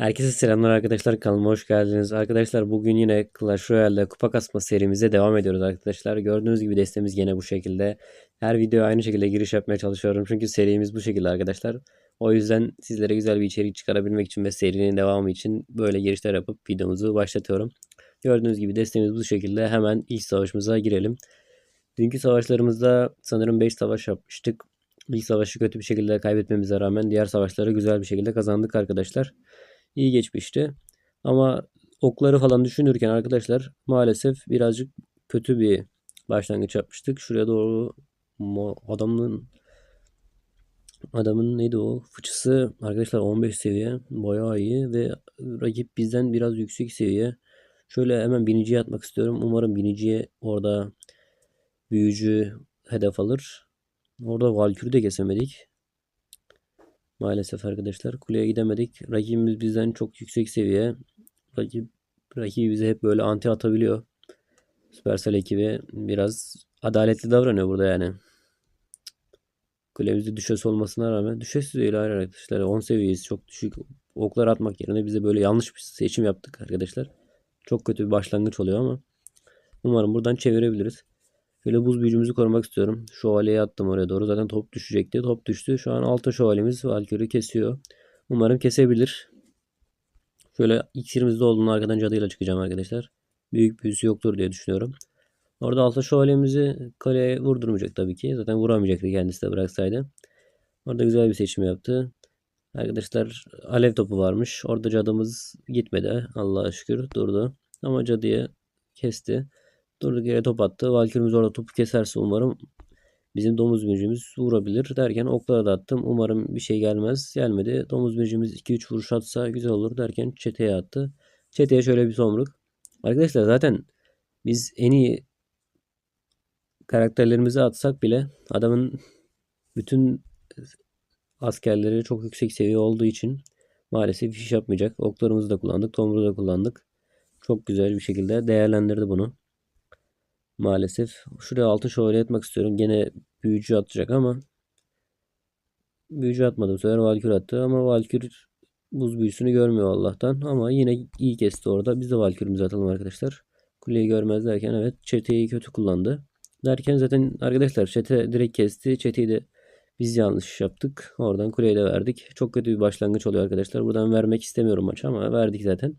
Herkese selamlar arkadaşlar kanalıma hoş geldiniz. Arkadaşlar bugün yine Clash Royale'de kupa kasma serimize devam ediyoruz arkadaşlar. Gördüğünüz gibi destemiz yine bu şekilde. Her videoya aynı şekilde giriş yapmaya çalışıyorum. Çünkü serimiz bu şekilde arkadaşlar. O yüzden sizlere güzel bir içerik çıkarabilmek için ve serinin devamı için böyle girişler yapıp videomuzu başlatıyorum. Gördüğünüz gibi destemiz bu şekilde. Hemen ilk savaşımıza girelim. Dünkü savaşlarımızda sanırım 5 savaş yapmıştık. İlk savaşı kötü bir şekilde kaybetmemize rağmen diğer savaşları güzel bir şekilde kazandık arkadaşlar iyi geçmişti. Ama okları falan düşünürken arkadaşlar maalesef birazcık kötü bir başlangıç yapmıştık. Şuraya doğru adamın adamın neydi o fıçısı arkadaşlar 15 seviye bayağı iyi ve rakip bizden biraz yüksek seviye. Şöyle hemen biniciye atmak istiyorum. Umarım biniciye orada büyücü hedef alır. Orada Valkür'ü de kesemedik. Maalesef arkadaşlar kuleye gidemedik. Rakibimiz bizden çok yüksek seviye. Rakip rakibi bize hep böyle anti atabiliyor. Supercell ekibi biraz adaletli davranıyor burada yani. Kulemizde düşes olmasına rağmen düşes değil arkadaşlar. 10 seviyeyiz. Çok düşük oklar atmak yerine bize böyle yanlış bir seçim yaptık arkadaşlar. Çok kötü bir başlangıç oluyor ama umarım buradan çevirebiliriz. Şöyle buz büyücümüzü korumak istiyorum. Şövalyeyi attım oraya doğru. Zaten top düşecekti. Top düştü. Şu an altın şövalyemiz Valkyrie kesiyor. Umarım kesebilir. Şöyle iksirimizde olduğunu arkadan cadıyla çıkacağım arkadaşlar. Büyük büyüsü yoktur diye düşünüyorum. Orada altın şövalyemizi kaleye vurdurmayacak tabii ki. Zaten vuramayacaktı kendisi de bıraksaydı. Orada güzel bir seçim yaptı. Arkadaşlar alev topu varmış. Orada cadımız gitmedi. Allah'a şükür durdu. Ama cadıya kesti. Durduk yere top attı. Valkyrimiz orada topu keserse umarım bizim domuz büyücümüz vurabilir derken oklara da attım. Umarım bir şey gelmez. Gelmedi. Domuz büyücümüz 2-3 vuruş atsa güzel olur derken çeteye attı. Çeteye şöyle bir tomruk. Arkadaşlar zaten biz en iyi karakterlerimizi atsak bile adamın bütün askerleri çok yüksek seviye olduğu için maalesef iş yapmayacak. Oklarımızı da kullandık. Tomruğu da kullandık. Çok güzel bir şekilde değerlendirdi bunu. Maalesef. Şuraya altın şövalye etmek istiyorum. Gene büyücü atacak ama büyücü atmadım. Sefer Valkür attı ama Valkür buz büyüsünü görmüyor Allah'tan. Ama yine iyi kesti orada. Biz de Valkür'ümüzü atalım arkadaşlar. Kuleyi görmez derken evet çeteyi kötü kullandı. Derken zaten arkadaşlar çete direkt kesti. Çeteyi de biz yanlış yaptık. Oradan kuleyi de verdik. Çok kötü bir başlangıç oluyor arkadaşlar. Buradan vermek istemiyorum maçı ama verdik zaten.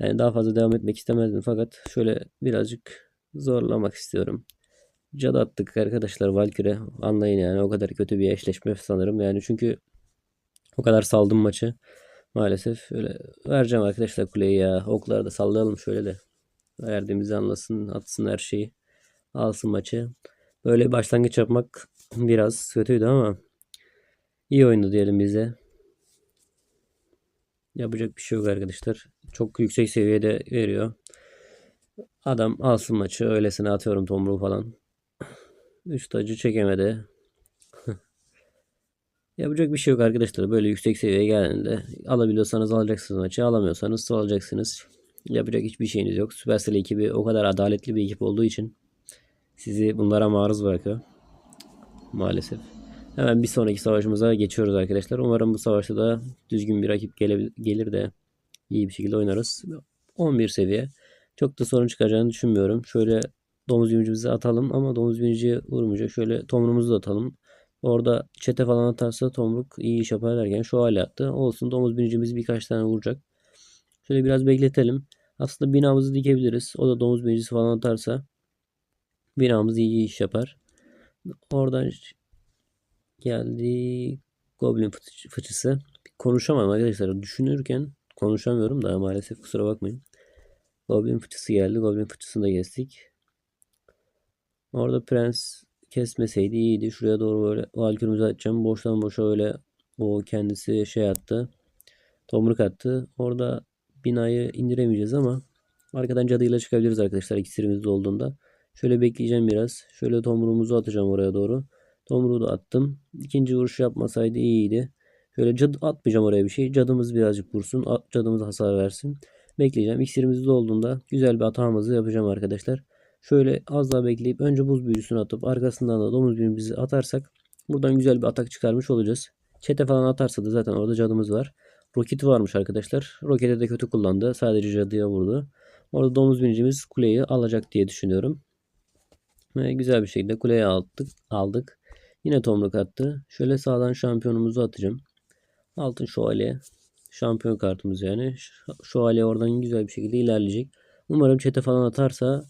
Yani daha fazla devam etmek istemezdim fakat şöyle birazcık zorlamak istiyorum. Cadı attık arkadaşlar Valkyrie. Anlayın yani o kadar kötü bir eşleşme sanırım. Yani çünkü o kadar saldım maçı. Maalesef öyle vereceğim arkadaşlar kuleyi ya. Okları da sallayalım şöyle de. Verdiğimizi anlasın, atsın her şeyi. Alsın maçı. Böyle başlangıç yapmak biraz kötüydü ama iyi oyundu diyelim bize. Yapacak bir şey yok arkadaşlar. Çok yüksek seviyede veriyor. Adam alsın maçı. Öylesine atıyorum tomruğu falan. Üst tacı çekemedi. Yapacak bir şey yok arkadaşlar. Böyle yüksek seviyeye geldiğinde alabiliyorsanız alacaksınız maçı. Alamıyorsanız alacaksınız. Yapacak hiçbir şeyiniz yok. Supercell ekibi o kadar adaletli bir ekip olduğu için sizi bunlara maruz bırakıyor. Maalesef. Hemen bir sonraki savaşımıza geçiyoruz arkadaşlar. Umarım bu savaşta da düzgün bir rakip gelir de iyi bir şekilde oynarız. 11 seviye. Çok da sorun çıkacağını düşünmüyorum. Şöyle domuz yumcuğumuzu atalım ama domuz yumcuya vurmayacak. Şöyle tomrumuzu da atalım. Orada çete falan atarsa tomruk iyi iş yapar derken şu hale attı. Olsun domuz binicimiz birkaç tane vuracak. Şöyle biraz bekletelim. Aslında binamızı dikebiliriz. O da domuz binicisi falan atarsa binamız iyi iş yapar. Oradan geldi Goblin fıçısı. Konuşamam arkadaşlar. Düşünürken konuşamıyorum da maalesef kusura bakmayın. Goblin fıçısı geldi. Goblin fıçısını da kestik. Orada prens kesmeseydi iyiydi. Şuraya doğru böyle valkürümüzü atacağım. Boştan boşa öyle o kendisi şey attı. Tomruk attı. Orada binayı indiremeyeceğiz ama arkadan cadıyla çıkabiliriz arkadaşlar iksirimizde olduğunda. Şöyle bekleyeceğim biraz. Şöyle tomruğumuzu atacağım oraya doğru. Tomruğu da attım. İkinci vuruş yapmasaydı iyiydi. Şöyle cadı atmayacağım oraya bir şey. Cadımız birazcık vursun. Cadımız hasar versin. Bekleyeceğim. İksirimiz dolduğunda güzel bir atağımızı yapacağım arkadaşlar. Şöyle az daha bekleyip önce buz büyüsünü atıp arkasından da domuz büyümüzü atarsak buradan güzel bir atak çıkarmış olacağız. Çete falan atarsa da zaten orada cadımız var. roketi varmış arkadaşlar. Roketi de kötü kullandı. Sadece cadıya vurdu. Orada domuz binicimiz kuleyi alacak diye düşünüyorum. Ve güzel bir şekilde kuleye aldık. aldık. Yine tomruk attı. Şöyle sağdan şampiyonumuzu atacağım. Altın şövalye. Şampiyon kartımız yani. Ş- Şövalye oradan güzel bir şekilde ilerleyecek. Umarım çete falan atarsa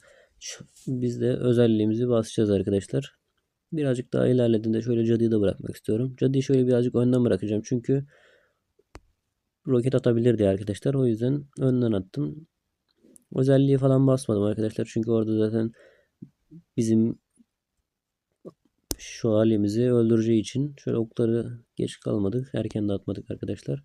biz de özelliğimizi basacağız arkadaşlar. Birazcık daha ilerlediğinde şöyle cadıyı da bırakmak istiyorum. Cadıyı şöyle birazcık önden bırakacağım. Çünkü roket atabilir diye arkadaşlar. O yüzden önden attım. Özelliği falan basmadım arkadaşlar. Çünkü orada zaten bizim şu halimizi öldüreceği için şöyle okları geç kalmadık. Erken de atmadık arkadaşlar.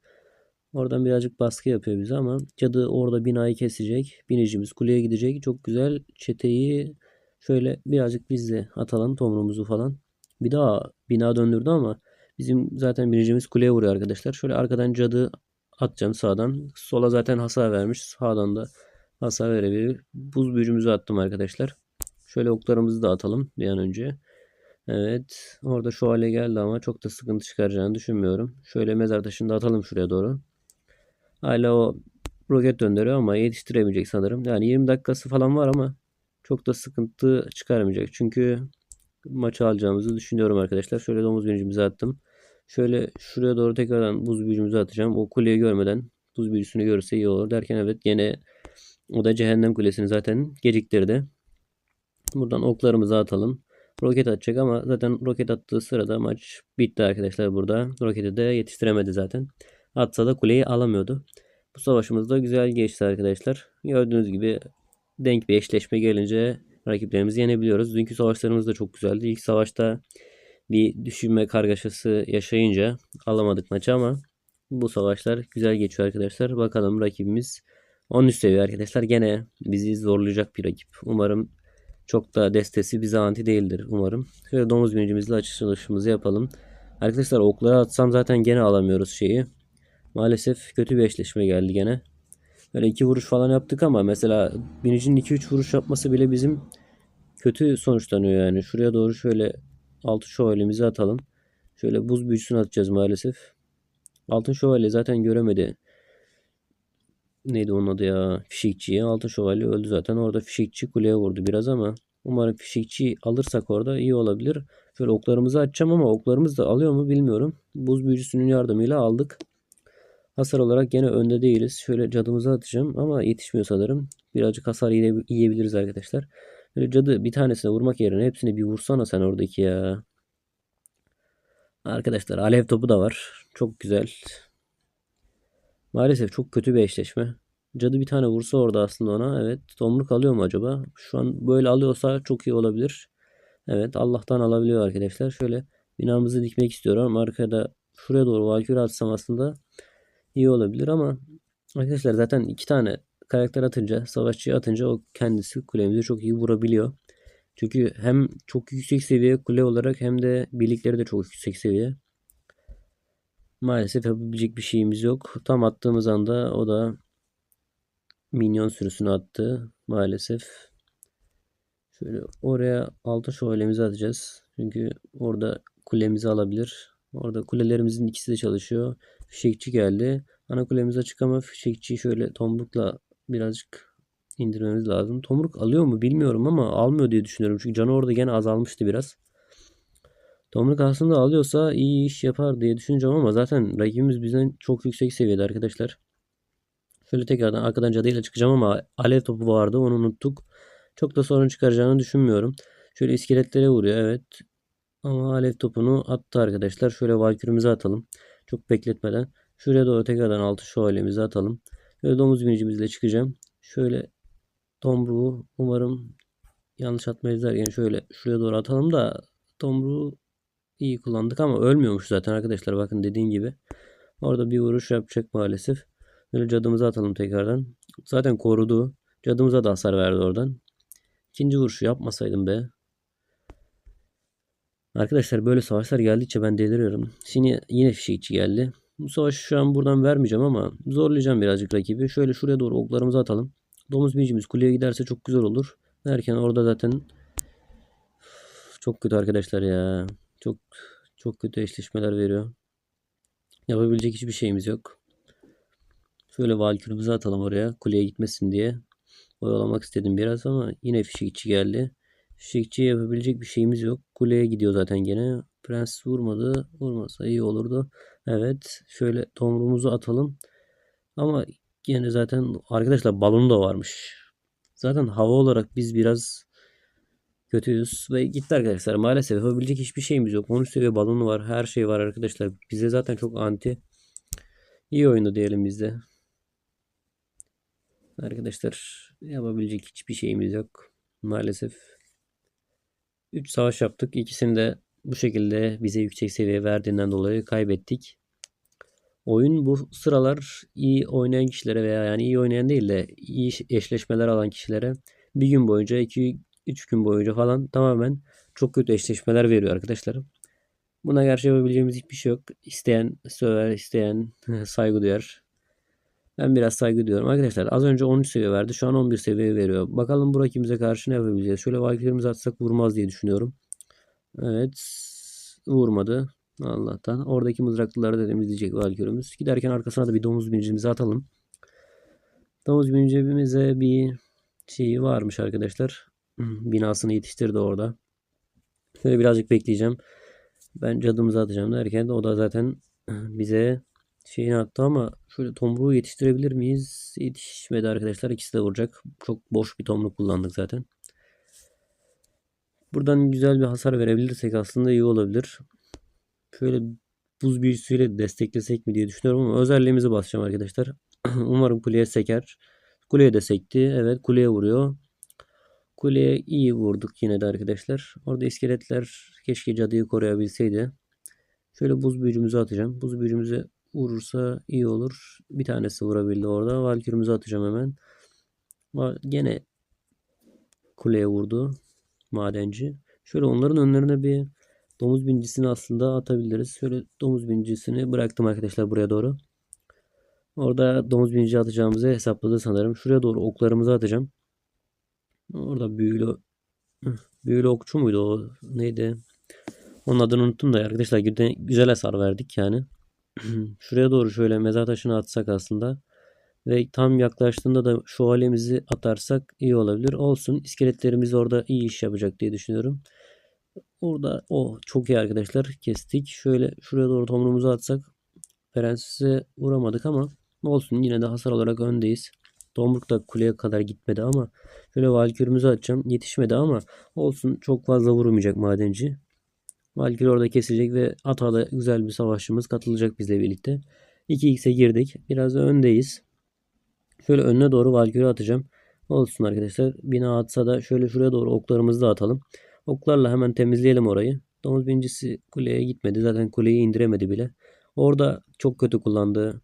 Oradan birazcık baskı yapıyor bize ama cadı orada binayı kesecek. Binicimiz kuleye gidecek. Çok güzel çeteyi şöyle birazcık biz de atalım tomrumuzu falan. Bir daha bina döndürdü ama bizim zaten binicimiz kuleye vuruyor arkadaşlar. Şöyle arkadan cadı atacağım sağdan. Sola zaten hasar vermiş. Sağdan da hasar verebilir. Buz büyücümüzü attım arkadaşlar. Şöyle oklarımızı da atalım bir an önce. Evet. Orada şövalye geldi ama çok da sıkıntı çıkaracağını düşünmüyorum. Şöyle mezar taşını da atalım şuraya doğru. Hala o roket döndürüyor ama yetiştiremeyecek sanırım. Yani 20 dakikası falan var ama çok da sıkıntı çıkarmayacak. Çünkü maçı alacağımızı düşünüyorum arkadaşlar. Şöyle domuz büyücümüzü attım. Şöyle şuraya doğru tekrardan buz büyücümüzü atacağım. O kuleyi görmeden buz büyücüsünü görürse iyi olur derken evet yine o da cehennem kulesini zaten geciktirdi. Buradan oklarımızı atalım. Roket atacak ama zaten roket attığı sırada maç bitti arkadaşlar burada. Roketi de yetiştiremedi zaten. Atsa da kuleyi alamıyordu. Bu savaşımız da güzel geçti arkadaşlar. Gördüğünüz gibi denk bir eşleşme gelince rakiplerimizi yenebiliyoruz. Dünkü savaşlarımız da çok güzeldi. İlk savaşta bir düşünme kargaşası yaşayınca alamadık maçı ama bu savaşlar güzel geçiyor arkadaşlar. Bakalım rakibimiz 13 seviye arkadaşlar. Gene bizi zorlayacak bir rakip. Umarım çok da destesi bize anti değildir umarım. Şöyle domuz binicimizle açılışımızı yapalım. Arkadaşlar okları atsam zaten gene alamıyoruz şeyi. Maalesef kötü bir eşleşme geldi gene. Böyle iki vuruş falan yaptık ama mesela binicinin 2-3 vuruş yapması bile bizim kötü sonuçlanıyor yani. Şuraya doğru şöyle altın şövalyemizi atalım. Şöyle buz büyüsünü atacağız maalesef. Altın şövalye zaten göremedi. Neydi onun adı ya? Fişekçiye. Altın şövalye öldü zaten. Orada fişekçi kuleye vurdu biraz ama umarım fişekçi alırsak orada iyi olabilir. Şöyle oklarımızı açacağım ama oklarımız da alıyor mu bilmiyorum. Buz büyücüsünün yardımıyla aldık. Hasar olarak gene önde değiliz. Şöyle cadımızı atacağım ama yetişmiyor sanırım. Birazcık hasar yiyebiliriz arkadaşlar. Böyle cadı bir tanesine vurmak yerine hepsini bir vursana sen oradaki ya. Arkadaşlar alev topu da var. Çok güzel. Maalesef çok kötü bir eşleşme. Cadı bir tane vursa orada aslında ona. Evet. Tomruk alıyor mu acaba? Şu an böyle alıyorsa çok iyi olabilir. Evet. Allah'tan alabiliyor arkadaşlar. Şöyle binamızı dikmek istiyorum arkada şuraya doğru valkür atsam aslında iyi olabilir ama arkadaşlar zaten iki tane karakter atınca, savaşçıyı atınca o kendisi kulemizi çok iyi vurabiliyor. Çünkü hem çok yüksek seviye kule olarak hem de birlikleri de çok yüksek seviye. Maalesef yapabilecek bir şeyimiz yok. Tam attığımız anda o da minyon sürüsünü attı. Maalesef. Şöyle oraya altın şövalyemizi atacağız. Çünkü orada kulemizi alabilir. Orada kulelerimizin ikisi de çalışıyor. Fişekçi geldi. Ana kulemiz açık ama fişekçiyi şöyle tomrukla birazcık indirmemiz lazım. Tomruk alıyor mu bilmiyorum ama almıyor diye düşünüyorum. Çünkü canı orada gene azalmıştı biraz. Tomruk aslında alıyorsa iyi iş yapar diye düşüneceğim ama zaten rakibimiz bizden çok yüksek seviyede arkadaşlar. Şöyle tekrardan arkadan cadıyla çıkacağım ama alev topu vardı onu unuttuk. Çok da sorun çıkaracağını düşünmüyorum. Şöyle iskeletlere vuruyor evet. Ama alev topunu attı arkadaşlar. Şöyle valkürümüzü atalım. Çok bekletmeden. Şuraya doğru tekrardan altı şövalyemizi atalım. Şöyle domuz binicimizle çıkacağım. Şöyle tomruğu umarım yanlış atmayız derken şöyle şuraya doğru atalım da tomruğu iyi kullandık ama ölmüyormuş zaten arkadaşlar. Bakın dediğim gibi. Orada bir vuruş yapacak maalesef. Böyle cadımızı atalım tekrardan. Zaten korudu. Cadımıza da hasar verdi oradan. İkinci vuruşu yapmasaydım be. Arkadaşlar böyle savaşlar geldikçe ben deliriyorum. Şimdi yine fişekçi geldi. Bu savaşı şu an buradan vermeyeceğim ama zorlayacağım birazcık rakibi. Şöyle şuraya doğru oklarımızı atalım. Domuz bicimiz kuleye giderse çok güzel olur. Derken orada zaten çok kötü arkadaşlar ya. Çok çok kötü eşleşmeler veriyor. Yapabilecek hiçbir şeyimiz yok. Şöyle valkürümüzü atalım oraya. Kuleye gitmesin diye. Oyalamak istedim biraz ama yine fişekçi geldi. Fişekçi yapabilecek bir şeyimiz yok. Kuleye gidiyor zaten gene. Prens vurmadı. Vurmasa iyi olurdu. Evet. Şöyle tomruğumuzu atalım. Ama yine zaten arkadaşlar balonu da varmış. Zaten hava olarak biz biraz kötüyüz. Ve gitti arkadaşlar. Maalesef yapabilecek hiçbir şeyimiz yok. 13 seviye balonu var. Her şey var arkadaşlar. Bize zaten çok anti. İyi oyundu diyelim bizde. Arkadaşlar yapabilecek hiçbir şeyimiz yok. Maalesef. 3 savaş yaptık. İkisini de bu şekilde bize yüksek seviye verdiğinden dolayı kaybettik. Oyun bu sıralar iyi oynayan kişilere veya yani iyi oynayan değil de iyi eşleşmeler alan kişilere bir gün boyunca 2 3 gün boyunca falan tamamen çok kötü eşleşmeler veriyor arkadaşlar. Buna karşı yapabileceğimiz hiçbir şey yok. İsteyen söver, isteyen saygı duyar. Ben biraz saygı duyuyorum. Arkadaşlar az önce 13 seviye verdi. Şu an 11 seviye veriyor. Bakalım bu rakibimize karşı ne yapabileceğiz. Şöyle valkürümüzü atsak vurmaz diye düşünüyorum. Evet. Vurmadı. Allah'tan. Oradaki mızraklıları da temizleyecek valkürümüz. Giderken arkasına da bir domuz binicimizi atalım. Domuz binicimize bir şeyi varmış arkadaşlar. Binasını yetiştirdi orada. Şöyle birazcık bekleyeceğim. Ben cadımızı atacağım derken o da zaten bize şeyini attı ama şöyle tomruğu yetiştirebilir miyiz? Yetişmedi arkadaşlar. İkisi de vuracak. Çok boş bir tomruk kullandık zaten. Buradan güzel bir hasar verebilirsek aslında iyi olabilir. Şöyle buz büyüsüyle desteklesek mi diye düşünüyorum ama özelliğimizi basacağım arkadaşlar. Umarım kuleye seker. Kuleye de sekti. Evet kuleye vuruyor. Kuleye iyi vurduk yine de arkadaşlar. Orada iskeletler keşke cadıyı koruyabilseydi. Şöyle buz büyücümüzü atacağım. Buz büyücümüzü vurursa iyi olur. Bir tanesi vurabildi orada. Valkürümüzü atacağım hemen. Gene kuleye vurdu madenci. Şöyle onların önlerine bir domuz bincisini aslında atabiliriz. Şöyle domuz bincisini bıraktım arkadaşlar buraya doğru. Orada domuz binci atacağımızı hesapladı sanırım. Şuraya doğru oklarımızı atacağım. Orada büyülü büyülü okçu muydu o? Neydi? Onun adını unuttum da arkadaşlar güzel hasar verdik yani. Şuraya doğru şöyle mezar taşını atsak aslında. Ve tam yaklaştığında da şövalyemizi atarsak iyi olabilir. Olsun. İskeletlerimiz orada iyi iş yapacak diye düşünüyorum. Orada o oh, çok iyi arkadaşlar. Kestik. Şöyle şuraya doğru tomrumuzu atsak Prenses'e vuramadık ama olsun. Yine de hasar olarak öndeyiz. Tomruk da kuleye kadar gitmedi ama şöyle valkürümüzü atacağım. Yetişmedi ama olsun. Çok fazla vurmayacak madenci. Valkyrie orada kesecek ve Ata'da güzel bir savaşçımız katılacak bizle birlikte. 2x'e girdik. Biraz öndeyiz. Şöyle önüne doğru Valkyrie atacağım. Olsun arkadaşlar. Bina atsa da şöyle şuraya doğru oklarımızı da atalım. Oklarla hemen temizleyelim orayı. Domuz bincisi kuleye gitmedi. Zaten kuleyi indiremedi bile. Orada çok kötü kullandı.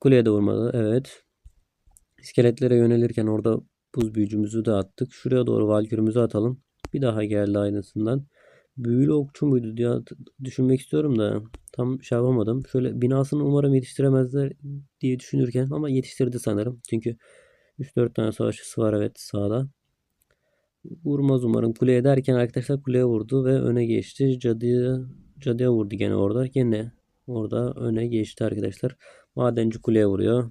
Kuleye de vurmadı. Evet. İskeletlere yönelirken orada buz büyücümüzü de attık. Şuraya doğru valkürümüzü atalım. Bir daha geldi aynısından büyülü okçu muydu diye düşünmek istiyorum da tam şey yapamadım. Şöyle binasını umarım yetiştiremezler diye düşünürken ama yetiştirdi sanırım. Çünkü 3-4 tane savaşçısı var evet sağda. Vurmaz umarım. Kuleye derken arkadaşlar kuleye vurdu ve öne geçti. Cadıya, cadıya vurdu gene orada. Gene orada öne geçti arkadaşlar. Madenci kuleye vuruyor.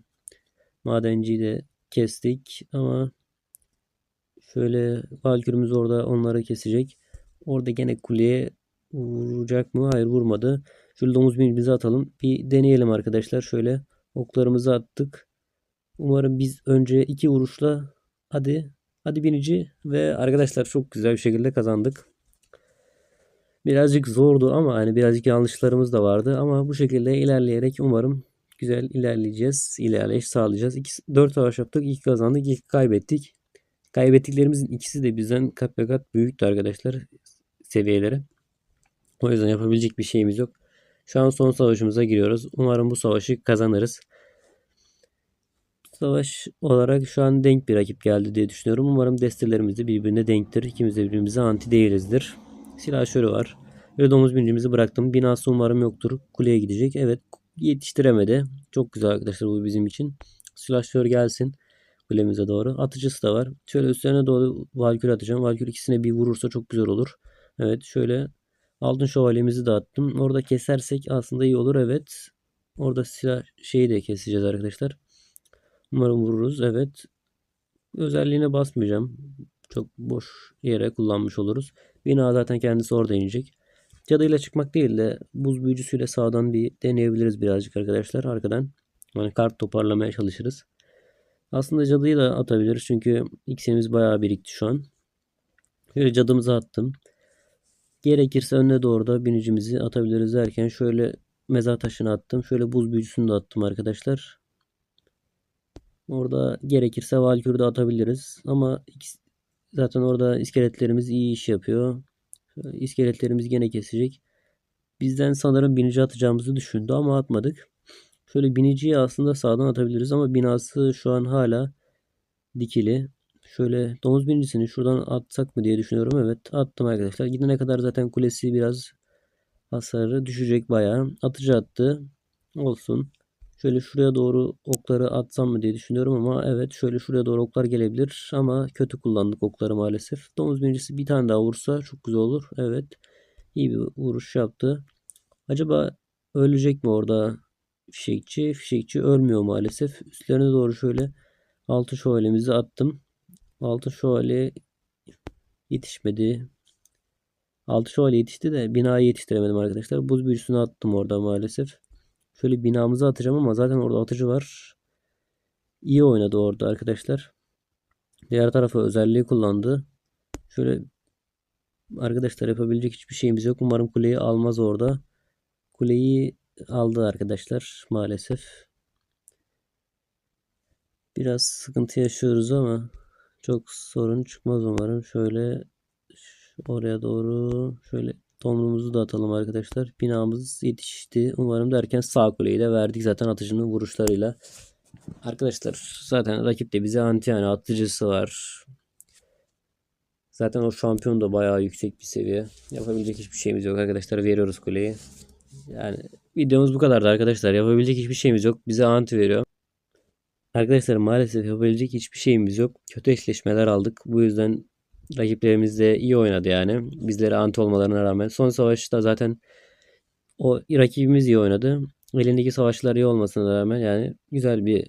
Madenciyi de kestik ama şöyle valkürümüz orada onları kesecek. Orada gene kuleye vuracak mı? Hayır vurmadı. Şöyle domuz binimizi atalım. Bir deneyelim arkadaşlar. Şöyle oklarımızı attık. Umarım biz önce iki vuruşla hadi hadi binici ve arkadaşlar çok güzel bir şekilde kazandık. Birazcık zordu ama hani birazcık yanlışlarımız da vardı ama bu şekilde ilerleyerek umarım güzel ilerleyeceğiz. İlerleyiş sağlayacağız. 2, 4 savaş yaptık. 2 kazandık. 2 kaybettik. Kaybettiklerimizin ikisi de bizden kat kat büyüktü arkadaşlar seviyeleri. O yüzden yapabilecek bir şeyimiz yok. Şu an son savaşımıza giriyoruz. Umarım bu savaşı kazanırız. Savaş olarak şu an denk bir rakip geldi diye düşünüyorum. Umarım destelerimiz de birbirine denktir. İkimiz de birbirimize anti değilizdir. Silah şöyle var. Ve domuz bincimizi bıraktım. Binası umarım yoktur. Kuleye gidecek. Evet yetiştiremedi. Çok güzel arkadaşlar bu bizim için. Silahşör gelsin kulemize doğru. Atıcısı da var. Şöyle üstlerine doğru Valkür atacağım. Valkür ikisine bir vurursa çok güzel olur. Evet şöyle altın şövalyemizi de attım. Orada kesersek aslında iyi olur. Evet. Orada silah şeyi de keseceğiz arkadaşlar. Umarım vururuz. Evet. Özelliğine basmayacağım. Çok boş yere kullanmış oluruz. Bina zaten kendisi orada inecek. Cadıyla çıkmak değil de buz büyücüsüyle sağdan bir deneyebiliriz birazcık arkadaşlar. Arkadan yani kart toparlamaya çalışırız. Aslında cadıyı da atabiliriz çünkü x'imiz bayağı birikti şu an. Şöyle cadımızı attım. Gerekirse önüne doğru da binicimizi atabiliriz derken şöyle mezar taşını attım. Şöyle buz büyücüsünü de attım arkadaşlar. Orada gerekirse Valkür'ü de atabiliriz. Ama zaten orada iskeletlerimiz iyi iş yapıyor. İskeletlerimiz gene kesecek. Bizden sanırım binici atacağımızı düşündü ama atmadık. Şöyle biniciyi aslında sağdan atabiliriz ama binası şu an hala dikili. Şöyle domuz binicisini şuradan atsak mı diye düşünüyorum. Evet attım arkadaşlar. Gidene kadar zaten kulesi biraz hasarı düşecek bayağı. Atıcı attı. Olsun. Şöyle şuraya doğru okları atsam mı diye düşünüyorum ama evet şöyle şuraya doğru oklar gelebilir ama kötü kullandık okları maalesef. Domuz binicisi bir tane daha vursa çok güzel olur. Evet. iyi bir vuruş yaptı. Acaba ölecek mi orada fişekçi? Fişekçi ölmüyor maalesef. Üstlerine doğru şöyle altın şövalyemizi attım. Altın şövalye yetişmedi. Altı şövalye yetişti de binayı yetiştiremedim arkadaşlar. Buz büyüsünü attım orada maalesef. Şöyle binamızı atacağım ama zaten orada atıcı var. İyi oynadı orada arkadaşlar. Diğer tarafa özelliği kullandı. Şöyle arkadaşlar yapabilecek hiçbir şeyimiz yok. Umarım kuleyi almaz orada. Kuleyi aldı arkadaşlar maalesef. Biraz sıkıntı yaşıyoruz ama çok sorun çıkmaz umarım. Şöyle oraya doğru şöyle tomrumuzu da atalım arkadaşlar. Binamız yetişti. Umarım derken sağ kuleyi de verdik zaten atıcının vuruşlarıyla. Arkadaşlar zaten rakipte bize anti yani atıcısı var. Zaten o şampiyon da bayağı yüksek bir seviye. Yapabilecek hiçbir şeyimiz yok arkadaşlar. Veriyoruz kuleyi. Yani videomuz bu kadardı arkadaşlar. Yapabilecek hiçbir şeyimiz yok. Bize anti veriyor. Arkadaşlar maalesef yapabilecek hiçbir şeyimiz yok. Kötü eşleşmeler aldık. Bu yüzden rakiplerimiz de iyi oynadı yani. Bizlere anti olmalarına rağmen. Son savaşta zaten o rakibimiz iyi oynadı. Elindeki savaşlar iyi olmasına rağmen yani güzel bir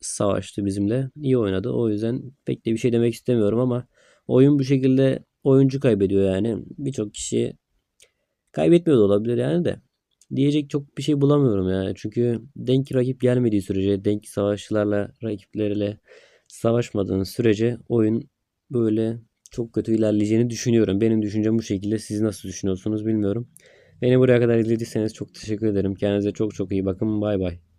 savaştı bizimle. İyi oynadı. O yüzden pek de bir şey demek istemiyorum ama oyun bu şekilde oyuncu kaybediyor yani. Birçok kişi kaybetmiyor da olabilir yani de. Diyecek çok bir şey bulamıyorum yani. Çünkü denk rakip gelmediği sürece, denk savaşçılarla, rakiplerle savaşmadığın sürece oyun böyle çok kötü ilerleyeceğini düşünüyorum. Benim düşüncem bu şekilde. Siz nasıl düşünüyorsunuz bilmiyorum. Beni buraya kadar izlediyseniz çok teşekkür ederim. Kendinize çok çok iyi bakın. Bay bay.